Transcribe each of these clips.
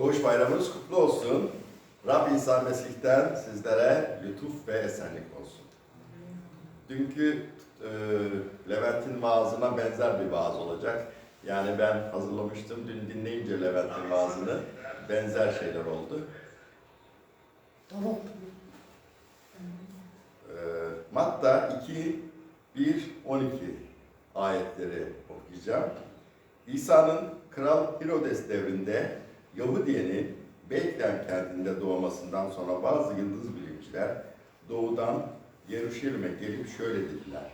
Doğuş bayramınız kutlu olsun. Rab İsa Mesih'ten sizlere lütuf ve esenlik olsun. Dünkü e, Levent'in vaazına benzer bir vaaz olacak. Yani ben hazırlamıştım. Dün dinleyince Levent'in vaazını benzer şeyler oldu. Tamam. E, Matta 2, 1, 12 ayetleri okuyacağım. İsa'nın Kral Herodes devrinde Yahudiye'nin Beytlem kentinde doğmasından sonra bazı yıldız bilimciler doğudan Yeruşalim'e gelip şöyle dediler.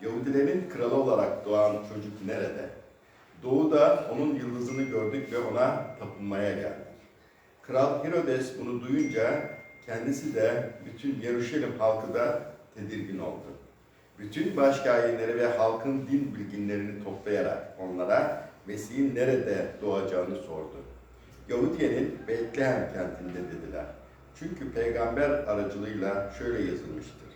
Yahudilerin kralı olarak doğan çocuk nerede? Doğuda onun yıldızını gördük ve ona tapınmaya geldik. Kral Herodes bunu duyunca kendisi de bütün Yeruşalim halkı da tedirgin oldu. Bütün başkâhinleri ve halkın din bilginlerini toplayarak onlara Mesih'in nerede doğacağını sordu. Yahudiye'nin Betlehem kentinde dediler. Çünkü peygamber aracılığıyla şöyle yazılmıştır.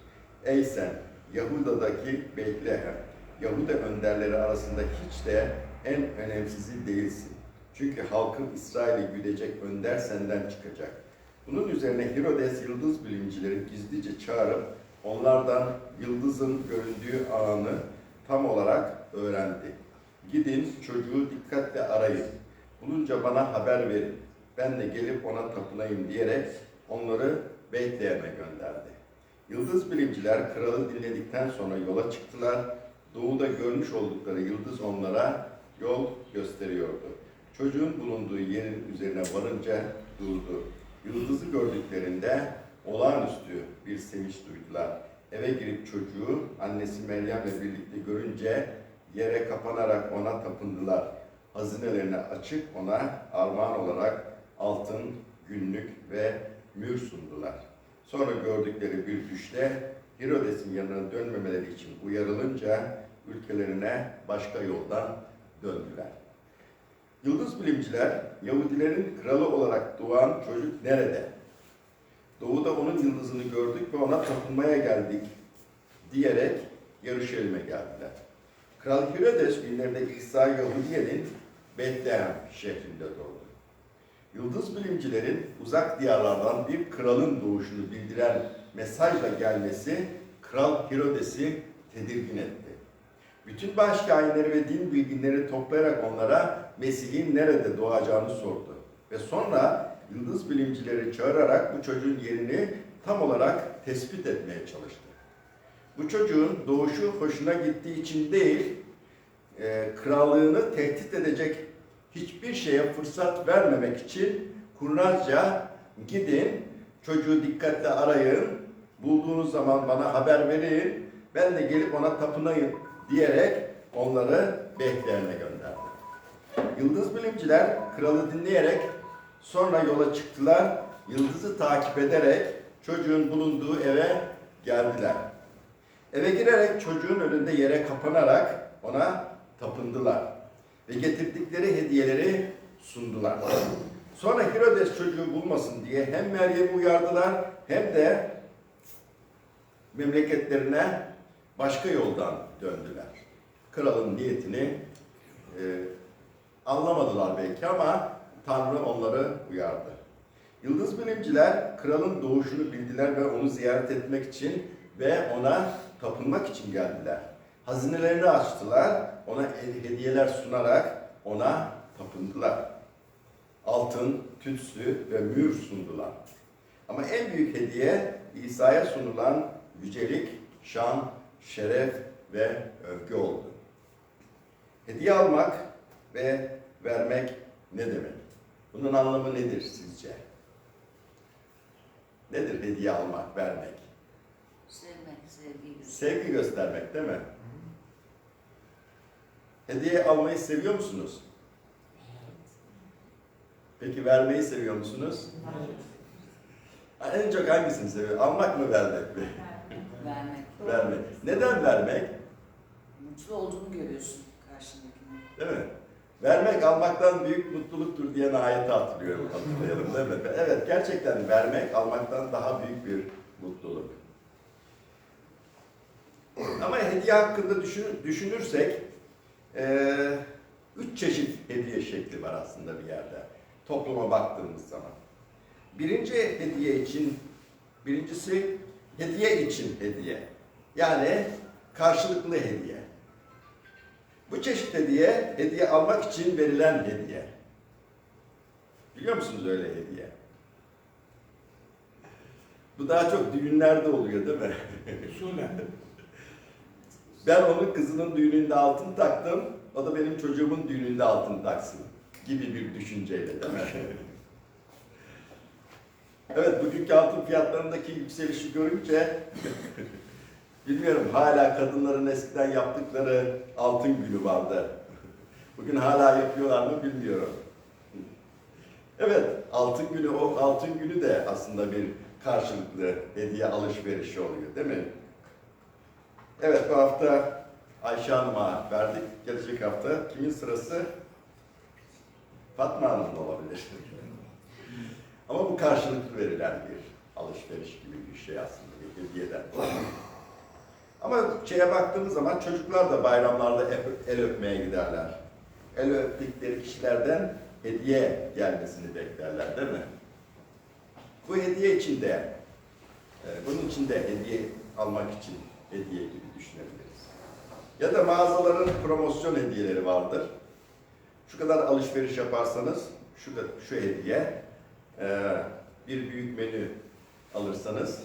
Ey sen Yahuda'daki Betlehem, Yahuda önderleri arasında hiç de en önemsizi değilsin. Çünkü halkın İsrail'i güdecek önder senden çıkacak. Bunun üzerine Herodes yıldız bilimcileri gizlice çağırıp onlardan yıldızın göründüğü anı tam olarak öğrendi. Gidin çocuğu dikkatle Bulunca bana haber verin. Ben de gelip ona tapınayım diyerek onları Beytlehem'e gönderdi. Yıldız bilimciler kralı dinledikten sonra yola çıktılar. Doğuda görmüş oldukları yıldız onlara yol gösteriyordu. Çocuğun bulunduğu yerin üzerine varınca durdu. Yıldızı gördüklerinde olağanüstü bir sevinç duydular. Eve girip çocuğu annesi Meryem'le birlikte görünce yere kapanarak ona tapındılar. Hazinelerini açıp ona armağan olarak altın, günlük ve mür sundular. Sonra gördükleri bir düşte Herodes'in yanına dönmemeleri için uyarılınca ülkelerine başka yoldan döndüler. Yıldız bilimciler Yahudilerin kralı olarak doğan çocuk nerede? Doğuda onun yıldızını gördük ve ona tapınmaya geldik diyerek Yeruşalim'e geldiler. Kral Herodes günlerinde İsa Yahudiye'nin Betlehem şehrinde doğdu. Yıldız bilimcilerin uzak diyarlardan bir kralın doğuşunu bildiren mesajla gelmesi Kral Herodes'i tedirgin etti. Bütün başkâhinleri ve din bilginleri toplayarak onlara Mesih'in nerede doğacağını sordu. Ve sonra yıldız bilimcileri çağırarak bu çocuğun yerini tam olarak tespit etmeye çalıştı. Bu çocuğun doğuşu hoşuna gittiği için değil, e, krallığını tehdit edecek hiçbir şeye fırsat vermemek için kurnazca gidin, çocuğu dikkatle arayın, bulduğunuz zaman bana haber verin, ben de gelip ona tapınayım diyerek onları Behlehem'e gönderdi. Yıldız bilimciler kralı dinleyerek sonra yola çıktılar, yıldızı takip ederek çocuğun bulunduğu eve geldiler. Eve girerek çocuğun önünde yere kapanarak ona tapındılar ve getirdikleri hediyeleri sundular. Sonra Herodes çocuğu bulmasın diye hem Meryem'i uyardılar hem de memleketlerine başka yoldan döndüler. Kralın niyetini e, anlamadılar belki ama Tanrı onları uyardı. Yıldız bilimciler kralın doğuşunu bildiler ve onu ziyaret etmek için ve ona tapınmak için geldiler. Hazinelerini açtılar, ona hediyeler sunarak ona tapındılar. Altın, tütsü ve mühür sundular. Ama en büyük hediye İsa'ya sunulan yücelik, şan, şeref ve övgü oldu. Hediye almak ve vermek ne demek? Bunun anlamı nedir sizce? Nedir hediye almak, vermek? Sevmek, sevgi. Sevgi göstermek değil mi? Hediye almayı seviyor musunuz? Peki vermeyi seviyor musunuz? Ha, En çok hangisini seviyor? Almak mı vermek mi? Vermek. Vermek. Neden vermek? Mutlu olduğunu görüyorsun karşındakinin. Değil mi? Vermek almaktan büyük mutluluktur diye ayeti hatırlıyorum, hatırlayalım değil mi? Evet, gerçekten vermek almaktan daha büyük bir mutluluk. Ama hediye hakkında düşün- düşünürsek, eee, üç çeşit hediye şekli var aslında bir yerde. topluma baktığımız zaman. Birinci hediye için, birincisi hediye için hediye. Yani karşılıklı hediye. Bu çeşit hediye, hediye almak için verilen hediye. Biliyor musunuz öyle hediye? Bu daha çok düğünlerde oluyor değil mi? Usulen. Ben onun kızının düğününde altın taktım, o da benim çocuğumun düğününde altın taksın gibi bir düşünceyle değil? Evet, bugünkü altın fiyatlarındaki yükselişi görünce bilmiyorum hala kadınların eskiden yaptıkları altın günü vardı. Bugün hala yapıyorlar mı bilmiyorum. Evet, altın günü o altın günü de aslında bir karşılıklı hediye alışverişi oluyor değil mi? Evet bu hafta Ayşe Hanım'a verdik. Gelecek hafta kimin sırası? Fatma Hanım'ın olabilir. Ama bu karşılıklı verilen bir alışveriş gibi bir şey aslında bir hediyeden. Ama şeye baktığımız zaman çocuklar da bayramlarda el öpmeye giderler. El öptükleri kişilerden hediye gelmesini beklerler değil mi? Bu hediye için de, e, bunun için de hediye almak için hediye gibi düşünebiliriz. Ya da mağazaların promosyon hediyeleri vardır. Şu kadar alışveriş yaparsanız şu da şu hediye, e, bir büyük menü alırsanız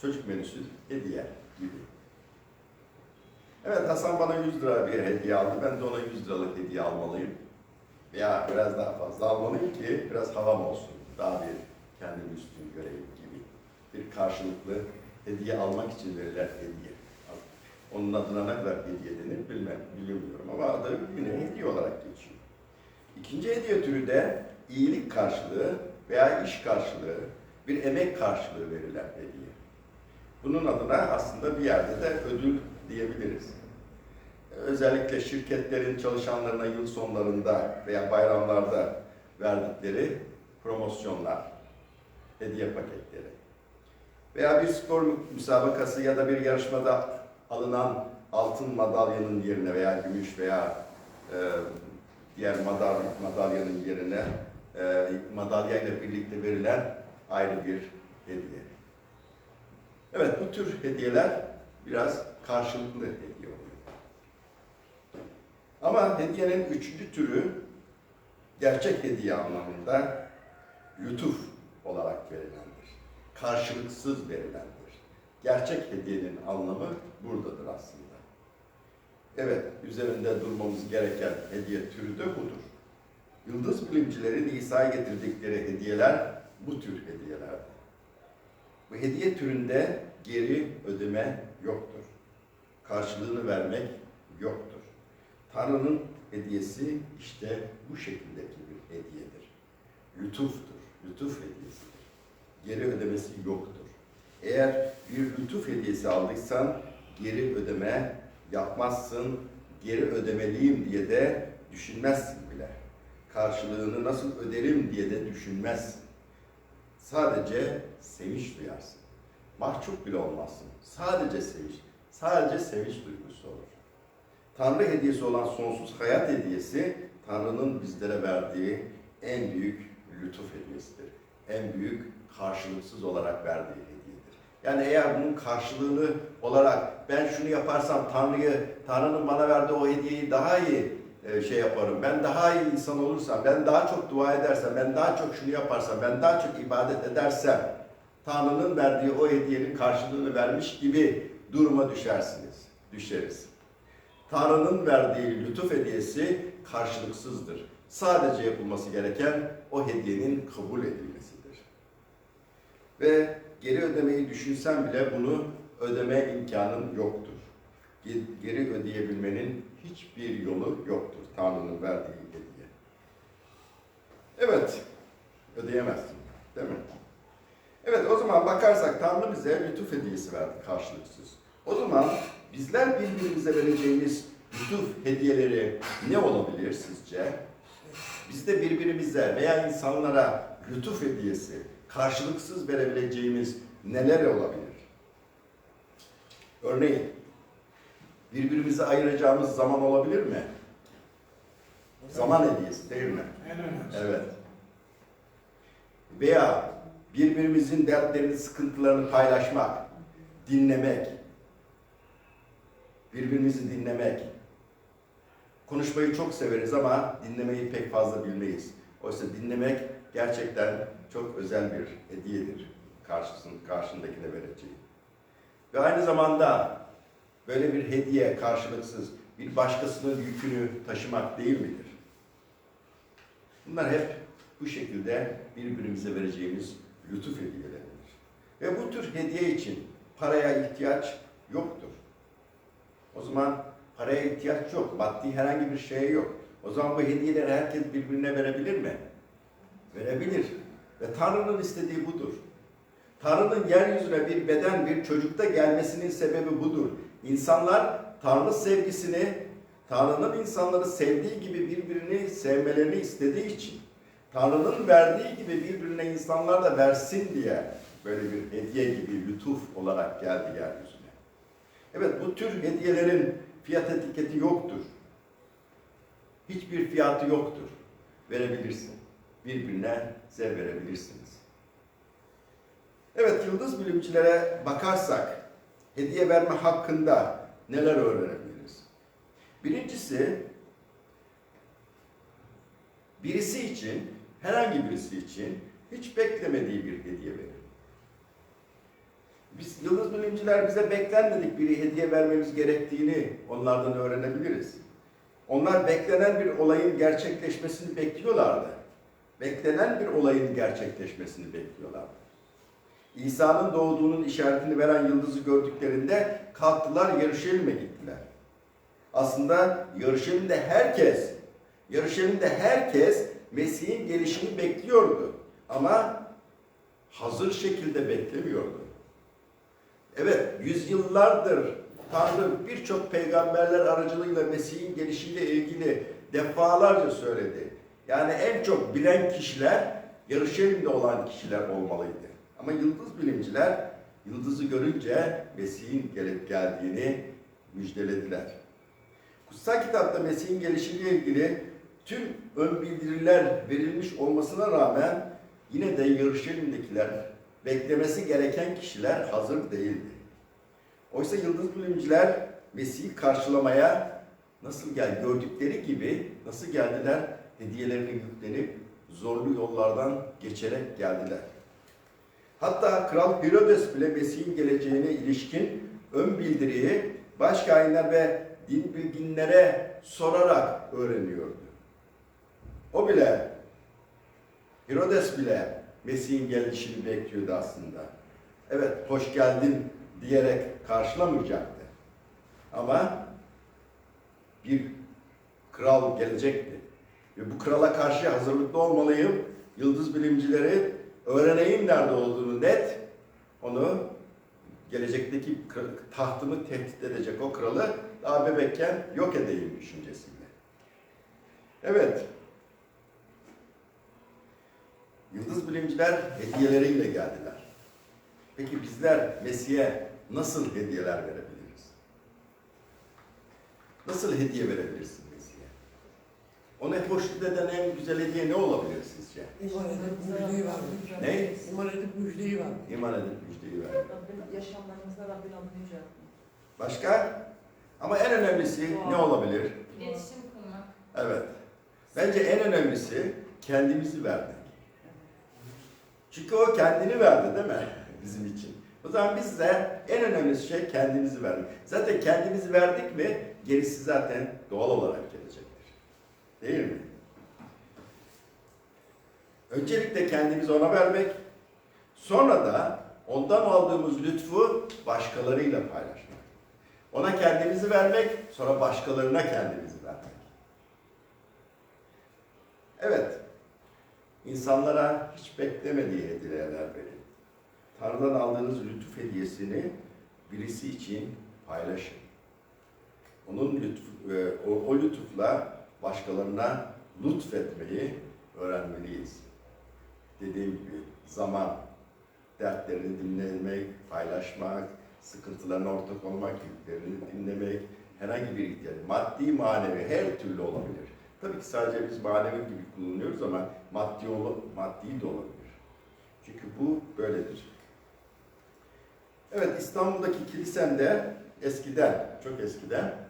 çocuk menüsü hediye gibi. Evet Hasan bana 100 lira bir hediye aldı. Ben de ona 100 liralık hediye almalıyım. Veya biraz daha fazla almalıyım ki biraz havam olsun. Daha bir kendimi üstün göreyim gibi. Bir karşılıklı hediye almak için verilen hediye. Onun adına ne kadar hediye denir bilmem, bilmiyorum ama adı yine hediye olarak geçiyor. İkinci hediye türü de iyilik karşılığı veya iş karşılığı, bir emek karşılığı verilen hediye. Bunun adına aslında bir yerde de ödül diyebiliriz. Özellikle şirketlerin çalışanlarına yıl sonlarında veya bayramlarda verdikleri promosyonlar, hediye paketleri veya bir spor müsabakası ya da bir yarışmada alınan altın madalyanın yerine veya gümüş veya e, diğer madal, madalyanın yerine e, madalya ile birlikte verilen ayrı bir hediye. Evet bu tür hediyeler biraz karşılıklı hediye oluyor. Ama hediyenin üçüncü türü gerçek hediye anlamında lütuf olarak verilendir. Karşılıksız verilendir. Gerçek hediyenin anlamı buradadır aslında. Evet, üzerinde durmamız gereken hediye türü de budur. Yıldız bilimcilerin İsa'ya getirdikleri hediyeler bu tür hediyelerdir. Bu hediye türünde geri ödeme yoktur. Karşılığını vermek yoktur. Tanrı'nın hediyesi işte bu şekildeki bir hediyedir. Lütuftur, lütuf hediyesidir. Geri ödemesi yoktur. Eğer bir lütuf hediyesi aldıysan geri ödeme yapmazsın, geri ödemeliyim diye de düşünmezsin bile. Karşılığını nasıl öderim diye de düşünmezsin. Sadece sevinç duyarsın. Mahcup bile olmazsın. Sadece sevinç. Sadece sevinç duygusu olur. Tanrı hediyesi olan sonsuz hayat hediyesi Tanrı'nın bizlere verdiği en büyük lütuf hediyesidir. En büyük karşılıksız olarak verdiği hediyedir. Yani eğer bunun karşılığını olarak ben şunu yaparsam Tanrı'yı, Tanrı'nın bana verdiği o hediyeyi daha iyi e, şey yaparım. Ben daha iyi insan olursam, ben daha çok dua edersem, ben daha çok şunu yaparsam, ben daha çok ibadet edersem Tanrı'nın verdiği o hediyenin karşılığını vermiş gibi duruma düşersiniz, düşeriz. Tanrı'nın verdiği lütuf hediyesi karşılıksızdır. Sadece yapılması gereken o hediyenin kabul edilmesidir. Ve geri ödemeyi düşünsen bile bunu ödeme imkanın yoktur. Ge- Geri ödeyebilmenin hiçbir yolu yoktur Tanrı'nın verdiği hediye. Evet, ödeyemezsin değil mi? Evet o zaman bakarsak Tanrı bize lütuf hediyesi verdi karşılıksız. O zaman bizler birbirimize vereceğimiz lütuf hediyeleri ne olabilir sizce? Biz de birbirimize veya insanlara lütuf hediyesi karşılıksız verebileceğimiz neler olabilir? Örneğin birbirimize ayıracağımız zaman olabilir mi? Zaman hediyesi değil mi? Evet. Veya birbirimizin dertlerini, sıkıntılarını paylaşmak, dinlemek, birbirimizi dinlemek. Konuşmayı çok severiz ama dinlemeyi pek fazla bilmeyiz. Oysa dinlemek gerçekten çok özel bir hediyedir karşısın, karşındakine vereceği. Ve aynı zamanda böyle bir hediye karşılıksız bir başkasının yükünü taşımak değil midir? Bunlar hep bu şekilde birbirimize vereceğimiz lütuf hediyeleridir. Ve bu tür hediye için paraya ihtiyaç yoktur. O zaman paraya ihtiyaç yok, maddi herhangi bir şeye yok. O zaman bu hediyeleri herkes birbirine verebilir mi? Verebilir. Ve Tanrı'nın istediği budur. Tanrı'nın yeryüzüne bir beden, bir çocukta gelmesinin sebebi budur. İnsanlar Tanrı sevgisini, Tanrı'nın insanları sevdiği gibi birbirini sevmelerini istediği için, Tanrı'nın verdiği gibi birbirine insanlar da versin diye böyle bir hediye gibi lütuf olarak geldi yeryüzüne. Evet bu tür hediyelerin fiyat etiketi yoktur. Hiçbir fiyatı yoktur. Verebilirsin. Birbirine zev verebilirsiniz. Evet yıldız bilimcilere bakarsak hediye verme hakkında neler öğrenebiliriz? Birincisi birisi için, herhangi birisi için hiç beklemediği bir hediye verir. Biz yıldız bilimciler bize beklenmedik bir hediye vermemiz gerektiğini onlardan öğrenebiliriz. Onlar beklenen bir olayın gerçekleşmesini bekliyorlardı. Beklenen bir olayın gerçekleşmesini bekliyorlardı. İsa'nın doğduğunun işaretini veren yıldızı gördüklerinde kalktılar Yarışelim'e gittiler. Aslında Yarışelim'de herkes, Yarışelim'de herkes Mesih'in gelişini bekliyordu. Ama hazır şekilde beklemiyordu. Evet, yüzyıllardır Tanrı birçok peygamberler aracılığıyla Mesih'in gelişiyle ilgili defalarca söyledi. Yani en çok bilen kişiler Yarışelim'de olan kişiler olmalıydı. Ama yıldız bilimciler yıldızı görünce Mesih'in gelip geldiğini müjdelediler. Kutsal kitapta Mesih'in gelişiyle ilgili tüm ön bildiriler verilmiş olmasına rağmen yine de Yarışelim'dekiler beklemesi gereken kişiler hazır değildi. Oysa yıldız bilimciler Mesih'i karşılamaya nasıl gel gördükleri gibi nasıl geldiler? Hediyelerini yüklenip zorlu yollardan geçerek geldiler. Hatta Kral Herodes bile Mesih'in geleceğine ilişkin ön bildiriyi başkainler ve din bilginlere sorarak öğreniyordu. O bile, Herodes bile Mesih'in gelişini bekliyordu aslında. Evet, hoş geldin diyerek karşılamayacaktı. Ama bir kral gelecekti. Ve bu krala karşı hazırlıklı olmalıyım. Yıldız bilimcileri öğreneyim nerede olduğunu net. Onu gelecekteki tahtımı tehdit edecek o kralı daha bebekken yok edeyim düşüncesiyle. Evet. Yıldız bilimciler hediyeleriyle geldiler. Peki bizler Mesih'e nasıl hediyeler verebiliriz? Nasıl hediye verebilirsin? Ona hoşnut eden en güzel hediye ne olabilir sizce? İman edip müjdeyi verdi. Ne? İman edip müjdeyi verdi. İman edip müjdeyi vermek. Rabbin yaşamlarımızda Rabbin adını yüceltmek. Başka? Ama en önemlisi ne olabilir? İletişim kurmak. Evet. Bence en önemlisi kendimizi vermek. Çünkü o kendini verdi değil mi? Bizim için. O zaman biz de en önemli şey kendimizi vermek. Zaten kendimizi verdik mi gerisi zaten doğal olarak. Değil mi? Öncelikle kendimizi ona vermek, sonra da ondan aldığımız lütfu başkalarıyla paylaşmak. Ona kendimizi vermek, sonra başkalarına kendimizi vermek. Evet, insanlara hiç beklemediği hediyeler verin. Tanrı'dan aldığınız lütuf hediyesini birisi için paylaşın. Onun lütfu, e, o, o lütufla başkalarına lütfetmeyi öğrenmeliyiz. Dediğim gibi zaman, dertlerini dinlemek, paylaşmak, sıkıntılarına ortak olmak, yüklerini dinlemek, herhangi bir ihtiyaç, maddi manevi her türlü olabilir. Tabii ki sadece biz manevi gibi kullanıyoruz ama maddi, ol, maddi de olabilir. Çünkü bu böyledir. Evet İstanbul'daki kilisemde eskiden, çok eskiden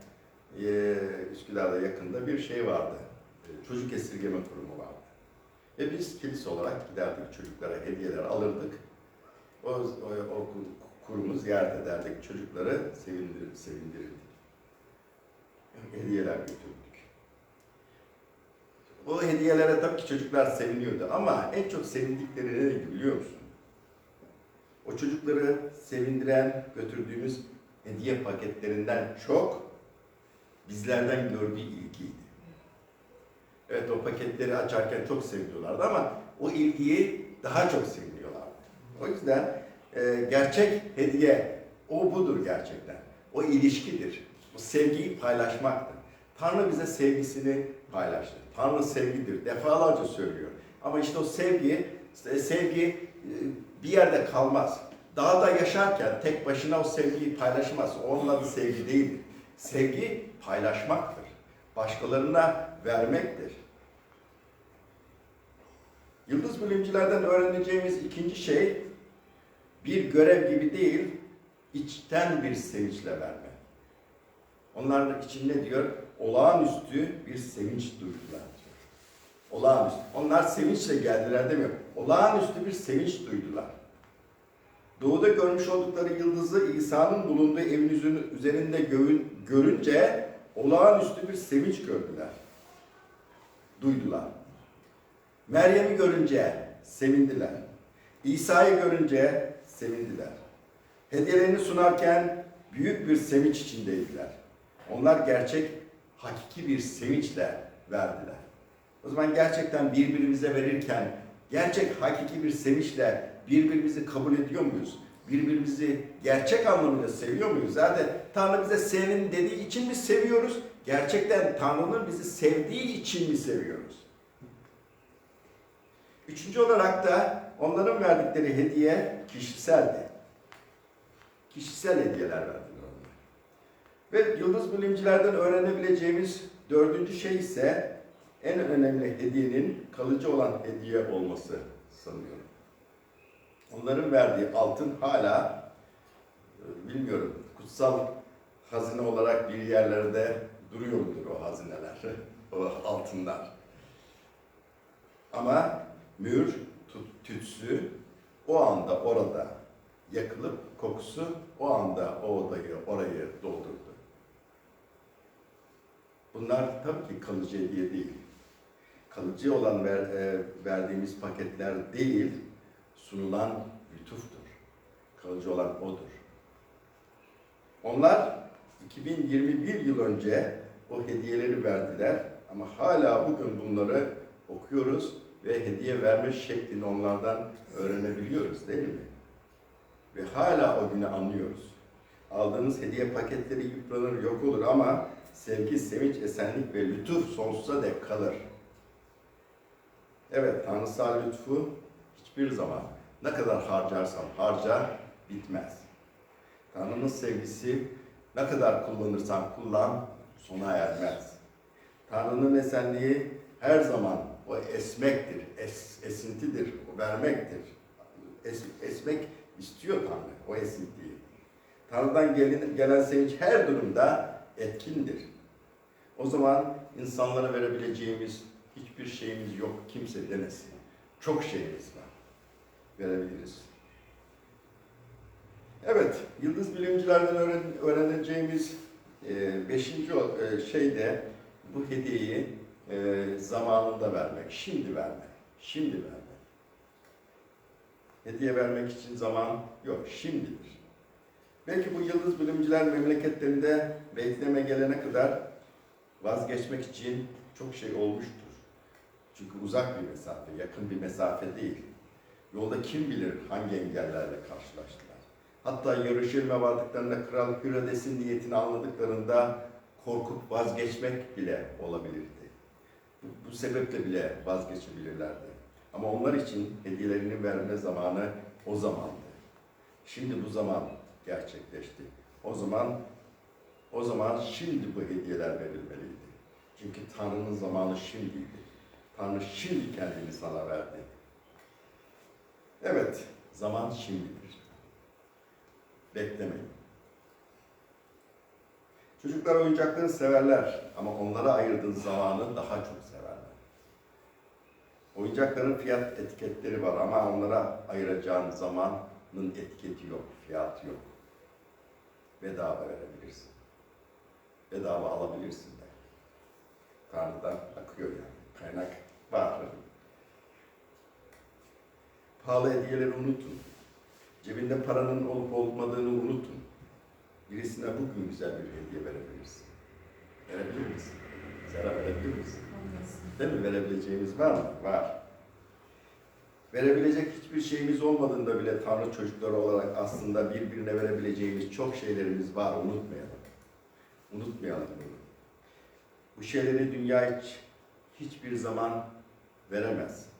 eee Üsküdar'da yakında bir şey vardı. E, Çocuk esirgeme kurumu vardı. Ve biz kilise olarak giderdik çocuklara hediyeler alırdık. O, o, o kurumu ziyaret ederdik. Çocukları sevindir, sevindirirdik. Hediyeler götürdük. O hediyelere tabii ki çocuklar seviniyordu ama en çok sevindikleri neydi biliyor musun? O çocukları sevindiren götürdüğümüz hediye paketlerinden çok bizlerden gördüğü ilgiydi. Evet o paketleri açarken çok seviniyorlardı ama o ilgiyi daha çok seviniyorlardı. O yüzden e, gerçek hediye o budur gerçekten. O ilişkidir. O sevgiyi paylaşmaktır. Tanrı bize sevgisini paylaştı. Tanrı sevgidir. Defalarca söylüyor. Ama işte o sevgi, işte sevgi e, bir yerde kalmaz. Dağda yaşarken tek başına o sevgiyi paylaşmaz. O Onun adı sevgi değildir. Sevgi paylaşmaktır. Başkalarına vermektir. Yıldız bilimcilerden öğreneceğimiz ikinci şey bir görev gibi değil, içten bir sevinçle verme. Onların için ne diyor? Olağanüstü bir sevinç duydular. Olağanüstü. Onlar sevinçle geldiler demiyor. Olağanüstü bir sevinç duydular. Doğuda görmüş oldukları yıldızı İsa'nın bulunduğu evin üzerinde- gövün- görünce olağanüstü bir sevinç gördüler. Duydular. Meryem'i görünce sevindiler. İsa'yı görünce sevindiler. Hediyelerini sunarken büyük bir sevinç içindeydiler. Onlar gerçek, hakiki bir sevinçle verdiler. O zaman gerçekten birbirimize verirken gerçek, hakiki bir sevinçle birbirimizi kabul ediyor muyuz? Birbirimizi gerçek anlamıyla seviyor muyuz? Zaten Tanrı bize sevin dediği için mi seviyoruz? Gerçekten Tanrı'nın bizi sevdiği için mi seviyoruz? Üçüncü olarak da onların verdikleri hediye kişiseldi. Kişisel hediyeler verdiler onlar. Ve yıldız bilimcilerden öğrenebileceğimiz dördüncü şey ise en önemli hediyenin kalıcı olan hediye olması sanıyorum. Onların verdiği altın hala e, bilmiyorum kutsal hazine olarak bir yerlerde duruyor mudur o hazineler, o altınlar. Ama tut- tütsü o anda orada yakılıp kokusu o anda o odayı orayı doldurdu. Bunlar tabii ki kalıcı hediye değil. Kalıcı olan ver, e, verdiğimiz paketler değil, sunulan lütuftur. Kalıcı olan odur. Onlar 2021 yıl önce o hediyeleri verdiler ama hala bugün bunları okuyoruz ve hediye verme şeklini onlardan öğrenebiliyoruz değil mi? Ve hala o günü anlıyoruz. Aldığınız hediye paketleri yıpranır, yok olur ama sevgi, sevinç, esenlik ve lütuf sonsuza dek kalır. Evet, tanrısal lütfu hiçbir zaman ne kadar harcarsam harca bitmez. Tanrı'nın sevgisi ne kadar kullanırsan kullan sona ermez. Tanrı'nın esenliği her zaman o esmektir, es, esintidir, o vermektir. Es, esmek istiyor Tanrı, o esintiyi. Tanrı'dan gelen, gelen sevinç her durumda etkindir. O zaman insanlara verebileceğimiz hiçbir şeyimiz yok, kimse demesin. Çok şeyimiz var, verebiliriz. Evet, yıldız bilimcilerden öğren- öğreneceğimiz e, beşinci e, şey de bu hediyeyi e, zamanında vermek, şimdi vermek, şimdi vermek. Hediye vermek için zaman yok, şimdidir. Belki bu yıldız bilimciler memleketlerinde bekleme gelene kadar vazgeçmek için çok şey olmuştur. Çünkü uzak bir mesafe, yakın bir mesafe değil. Yolda kim bilir hangi engellerle karşılaştılar. Hatta Yeruşalim'e vardıklarında Kral Hüredes'in niyetini anladıklarında korkup vazgeçmek bile olabilirdi. Bu, bu sebeple bile vazgeçebilirlerdi. Ama onlar için hediyelerini verme zamanı o zamandı. Şimdi bu zaman gerçekleşti. O zaman o zaman şimdi bu hediyeler verilmeliydi. Çünkü Tanrı'nın zamanı şimdiydi. Tanrı şimdi kendini sana verdi. Evet, zaman şimdidir. Beklemeyin. Çocuklar oyuncakları severler ama onlara ayırdığın zamanı daha çok severler. Oyuncakların fiyat etiketleri var ama onlara ayıracağın zamanın etiketi yok, fiyatı yok. Bedava verebilirsin. Bedava alabilirsin de. Tanrı'dan akıyor yani. Kaynak var. Pahalı hediyeleri unutun. Cebinde paranın olup olmadığını unutun. Birisine bugün güzel bir hediye verebilirsin. Verebilir misin? Serap verebilir misin? Değil mi? Verebileceğimiz var mı? Var. Verebilecek hiçbir şeyimiz olmadığında bile Tanrı çocukları olarak aslında birbirine verebileceğimiz çok şeylerimiz var. Unutmayalım. Unutmayalım bunu. Bu şeyleri dünya hiç, hiçbir zaman veremez.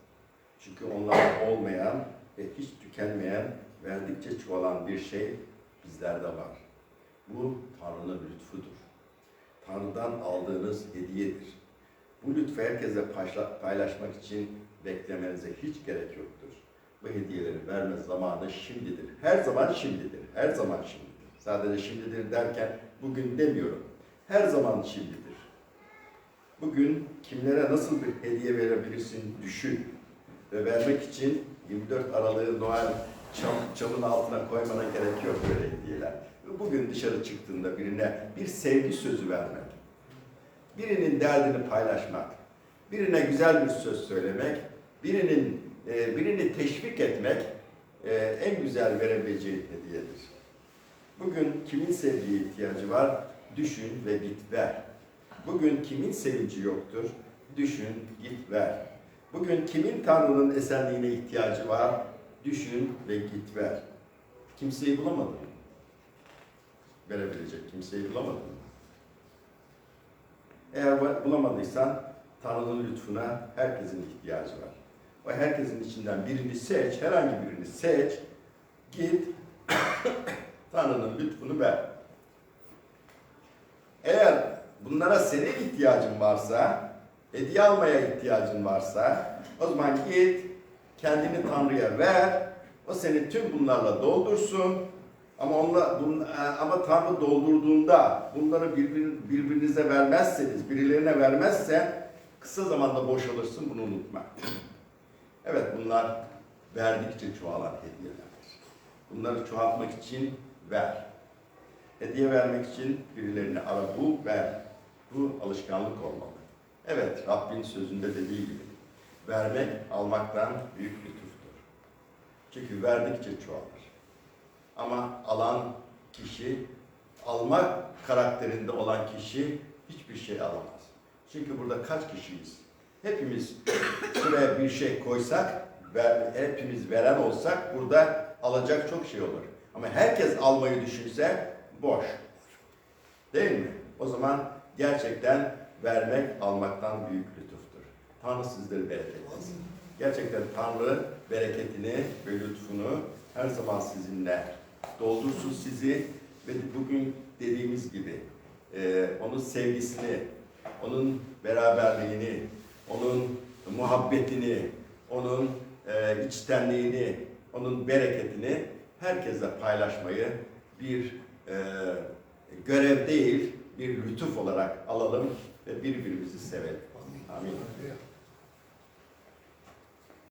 Çünkü onlar olmayan ve hiç tükenmeyen, verdikçe çoğalan bir şey bizlerde var. Bu Tanrı'nın lütfudur. Tanrı'dan aldığınız hediyedir. Bu lütfu herkese payla- paylaşmak için beklemenize hiç gerek yoktur. Bu hediyeleri verme zamanı şimdidir. Her zaman şimdidir. Her zaman şimdidir. Sadece şimdidir derken bugün demiyorum. Her zaman şimdidir. Bugün kimlere nasıl bir hediye verebilirsin düşün. Ve vermek için 24 Aralık'ı Noel çam, çamın altına koymana gerek yok böyle hediyeler. Bugün dışarı çıktığında birine bir sevgi sözü vermek, birinin derdini paylaşmak, birine güzel bir söz söylemek, birinin e, birini teşvik etmek e, en güzel verebileceği hediyedir. Bugün kimin sevgiye ihtiyacı var? Düşün ve git ver. Bugün kimin sevinci yoktur? Düşün, git ver. Bugün kimin Tanrı'nın esenliğine ihtiyacı var? Düşün ve git ver. Kimseyi bulamadın mı? Verebilecek kimseyi bulamadın mı? Eğer bu- bulamadıysan Tanrı'nın lütfuna herkesin ihtiyacı var. O herkesin içinden birini seç, herhangi birini seç, git, Tanrı'nın lütfunu ver. Eğer bunlara senin ihtiyacın varsa, hediye almaya ihtiyacın varsa, o zaman git, kendini Tanrı'ya ver, o seni tüm bunlarla doldursun. Ama onla, bun- e, ama Tanrı doldurduğunda bunları birbir, birbirinize vermezseniz, birilerine vermezse kısa zamanda boşalırsın bunu unutma. Evet bunlar verdikçe çoğalan hediyelerdir. Bunları çoğaltmak için ver. Hediye vermek için birilerine ara bul, ver. Bu alışkanlık olmalı. Evet, Rabbin sözünde dediği gibi, vermek almaktan büyük lütuftur. Çünkü verdikçe çoğalır. Ama alan kişi, almak karakterinde olan kişi hiçbir şey alamaz. Çünkü burada kaç kişiyiz? Hepimiz şuraya bir şey koysak, ver, hepimiz veren olsak burada alacak çok şey olur. Ama herkes almayı düşünse boş. Değil mi? O zaman gerçekten vermek almaktan büyük lütuftur. Tanrı sizleri bereketlesin. Gerçekten Tanrı bereketini ve lütfunu her zaman sizinle doldursun sizi ve bugün dediğimiz gibi e, onun sevgisini, onun beraberliğini, onun muhabbetini, onun e, içtenliğini, onun bereketini herkesle paylaşmayı bir e, görev değil, bir lütuf olarak alalım ve birbirimizi sevelim. Amin.